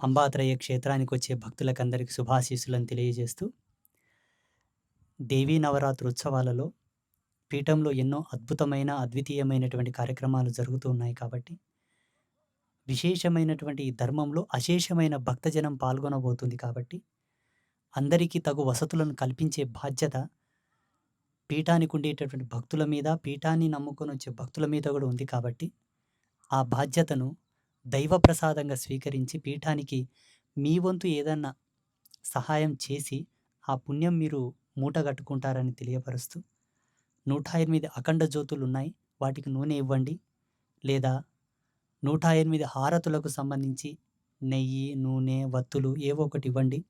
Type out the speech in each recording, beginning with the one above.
అంబాత్రయ క్షేత్రానికి వచ్చే భక్తులకందరికి శుభాశీస్సులను తెలియజేస్తూ దేవీ నవరాత్రి ఉత్సవాలలో పీఠంలో ఎన్నో అద్భుతమైన అద్వితీయమైనటువంటి కార్యక్రమాలు జరుగుతూ ఉన్నాయి కాబట్టి విశేషమైనటువంటి ఈ ధర్మంలో అశేషమైన భక్తజనం పాల్గొనబోతుంది కాబట్టి అందరికీ తగు వసతులను కల్పించే బాధ్యత పీఠానికి ఉండేటటువంటి భక్తుల మీద పీఠాన్ని నమ్ముకొని వచ్చే భక్తుల మీద కూడా ఉంది కాబట్టి ఆ బాధ్యతను దైవ ప్రసాదంగా స్వీకరించి పీఠానికి మీ వంతు ఏదన్నా సహాయం చేసి ఆ పుణ్యం మీరు మూట కట్టుకుంటారని తెలియపరుస్తూ నూట ఎనిమిది అఖండ జ్యోతులు ఉన్నాయి. వాటికి నూనె ఇవ్వండి. లేదా నూట ఎనిమిది హారతులకు సంబంధించి నెయ్యి నూనె వత్తులు ఏవో ఒకటి ఇవ్వండి.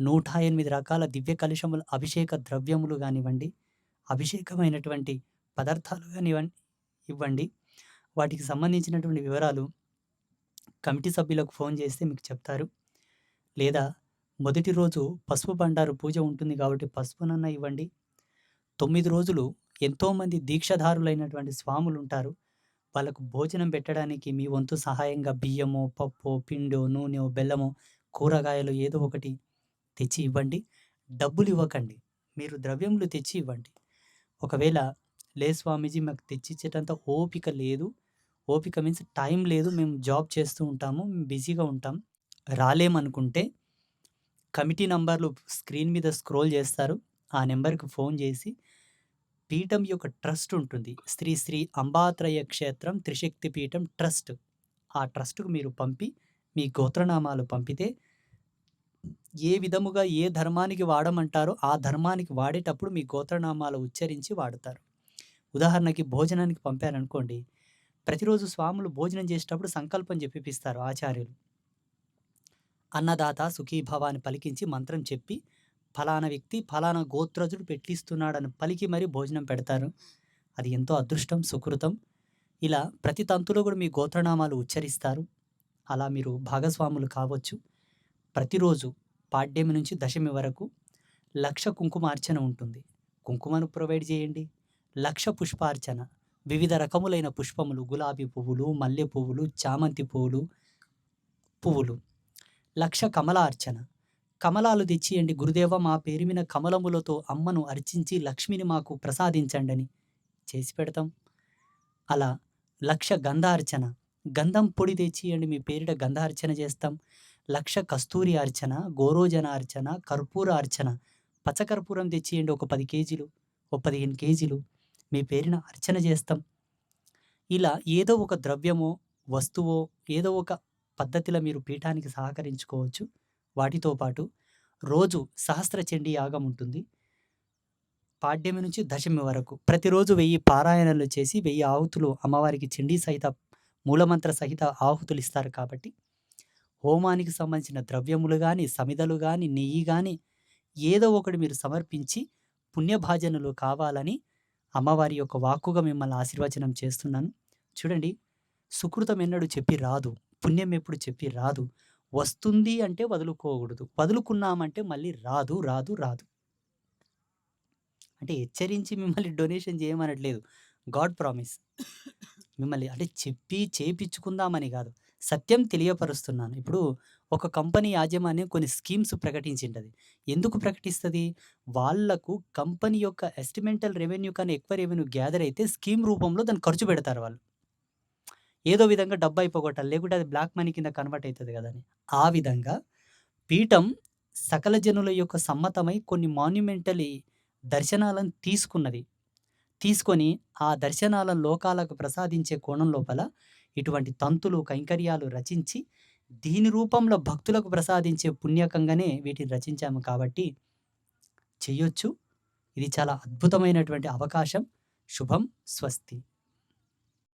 నూట ఎనిమిది రకాల దివ్య కలుషములు అభిషేక ద్రవ్యములు కానివ్వండి. అభిషేకమైనటువంటి పదార్థాలు కానివ్వండి ఇవ్వండి. వాటికి సంబంధించినటువంటి వివరాలు కమిటీ సభ్యులకు ఫోన్ చేస్తే మీకు చెప్తారు. లేదా మొదటి రోజు పసుపు బండారు పూజ ఉంటుంది కాబట్టి పసుపునన్న ఇవ్వండి. తొమ్మిది రోజులు ఎంతోమంది దీక్షధారులైనటువంటి స్వాములు ఉంటారు. వాళ్ళకు భోజనం పెట్టడానికి మీ వంతు సహాయంగా బియ్యమో పప్పు పిండో నూనె బెల్లమో కూరగాయలు ఏదో ఒకటి తెచ్చి ఇవ్వండి. డబ్బులు ఇవ్వకండి. మీరు ద్రవ్యములు తెచ్చి ఇవ్వండి. ఒకవేళ లే స్వామీజీ మాకు తెచ్చిచ్చేటంత ఓపిక లేదు. ఓపిక మీన్స్ టైం లేదు మేము జాబ్ చేస్తూ ఉంటాము బిజీగా ఉంటాం. రాలేమనుకుంటే కమిటీ నంబర్లు స్క్రీన్ మీద స్క్రోల్ చేస్తారు. ఆ నెంబర్కి ఫోన్ చేసి పీఠం యొక్క ట్రస్ట్ ఉంటుంది. శ్రీ శ్రీ అంబాత్రయ క్షేత్రం త్రిశక్తి పీఠం ట్రస్ట్. ఆ ట్రస్ట్కు మీరు పంపి మీ గోత్రనామాలు పంపితే ఏ విధముగా ఏ ధర్మానికి వాడమంటారో ఆ ధర్మానికి వాడేటప్పుడు మీ గోత్రనామాలు ఉచ్చరించి వాడతారు. ఉదాహరణకి భోజనానికి పంపారనుకోండి ప్రతిరోజు స్వాములు భోజనం చేసేటప్పుడు సంకల్పం చెప్పిపిస్తారు ఆచార్యులు. అన్నదాత సుఖీభవ అని పలికించి మంత్రం చెప్పి ఫలానా వ్యక్తి ఫలానా గోత్రజుడు పెట్టిస్తున్నాడని పలికి మరీ భోజనం పెడతారు. అది ఎంతో అదృష్టం సుకృతం. ఇలా ప్రతి తంతులో కూడా మీ గోత్రనామాలు ఉచ్చరిస్తారు. అలా మీరు భాగస్వాములు కావచ్చు. ప్రతిరోజు పాడ్యమి నుంచి దశమి వరకు లక్ష కుంకుమార్చన ఉంటుంది. కుంకుమను ప్రొవైడ్ చేయండి. లక్ష పుష్పార్చన. వివిధ రకములైన పుష్పములు గులాబీ పువ్వులు మల్లె పువ్వులు చామంతి పువ్వులు పువ్వులు. లక్ష కమలార్చన. కమలాలు తెచ్చియండి గురుదేవ మా పేరుమిన కమలములతో అమ్మను అర్చించి లక్ష్మిని మాకు ప్రసాదించండి చేసి పెడతాం. అలా లక్ష గంధార్చన. గంధం పొడి తెచ్చియండి మీ పేరిట గంధార్చన చేస్తాం. లక్ష కస్తూరి అర్చన గోరోజన అర్చన కర్పూర అర్చన. పచ్చకర్పూరం తెచ్చియండి ఒక పది కేజీలు ఒక పదిహేను కేజీలు. మీ పేరున అర్చన చేస్తాం. ఇలా ఏదో ఒక ద్రవ్యమో వస్తువో ఏదో ఒక పద్ధతిలో మీరు పీఠానికి సహకరించుకోవచ్చు. వాటితో పాటు రోజు సహస్ర చండీ యాగం ఉంటుంది. పాడ్యమి నుంచి దశమి వరకు ప్రతిరోజు వెయ్యి పారాయణలు చేసి వెయ్యి ఆహుతులు అమ్మవారికి చండీ సహిత మూలమంత్ర సహిత ఆహుతులు ఇస్తారు కాబట్టి హోమానికి సంబంధించిన ద్రవ్యములు కానీ సమిదలు కానీ నెయ్యి కానీ ఏదో ఒకటి మీరు సమర్పించి పుణ్యభాజనులు కావాలని అమ్మవారి యొక్క వాక్కుగా మిమ్మల్ని ఆశీర్వచనం చేస్తున్నాను. చూడండి సుకృతం ఎన్నడు చెప్పి రాదు పుణ్యం ఎప్పుడు చెప్పి రాదు. వస్తుంది అంటే వదులుకోకూడదు వదులుకున్నామంటే మళ్ళీ రాదు రాదు రాదు. అంటే హెచ్చరించి మిమ్మల్ని డొనేషన్ చేయమనట్లేదు. God promise. మిమ్మల్ని అంటే చెప్పి చేపించుకుందామని కాదు. సత్యం తెలియపరుస్తున్నాను. ఇప్పుడు ఒక కంపెనీ యాజమాన్యం కొన్ని స్కీమ్స్ ప్రకటించింటది. ఎందుకు ప్రకటిస్తుంది? వాళ్ళకు కంపెనీ యొక్క ఎస్టిమెంటల్ రెవెన్యూ కన్నా ఎక్కువ రెవెన్యూ గ్యాదర్ అయితే స్కీమ్ రూపంలో దాన్ని ఖర్చు పెడతారు వాళ్ళు. ఏదో విధంగా డబ్బు అయిపోగొట్టాలి లేకుంటే అది బ్లాక్ మనీ కింద కన్వర్ట్ అవుతుంది కదా అని. ఆ విధంగా పీఠం సకల జనుల యొక్క సమ్మతమై కొన్ని మాన్యుమెంటలీ దర్శనాలను తీసుకున్నది. తీసుకొని ఆ దర్శనాలను లోకాలకు ప్రసాదించే కోణం లోపల ఇటువంటి తంతులు కైంకర్యాలు రచించి దీని రూపంలో భక్తులకు ప్రసాదించే పుణ్యకంగానే వీటిని రచించాము కాబట్టి చెయ్యొచ్చు ఇది చాలా అద్భుతమైనటువంటి అవకాశం. శుభం. స్వస్తి.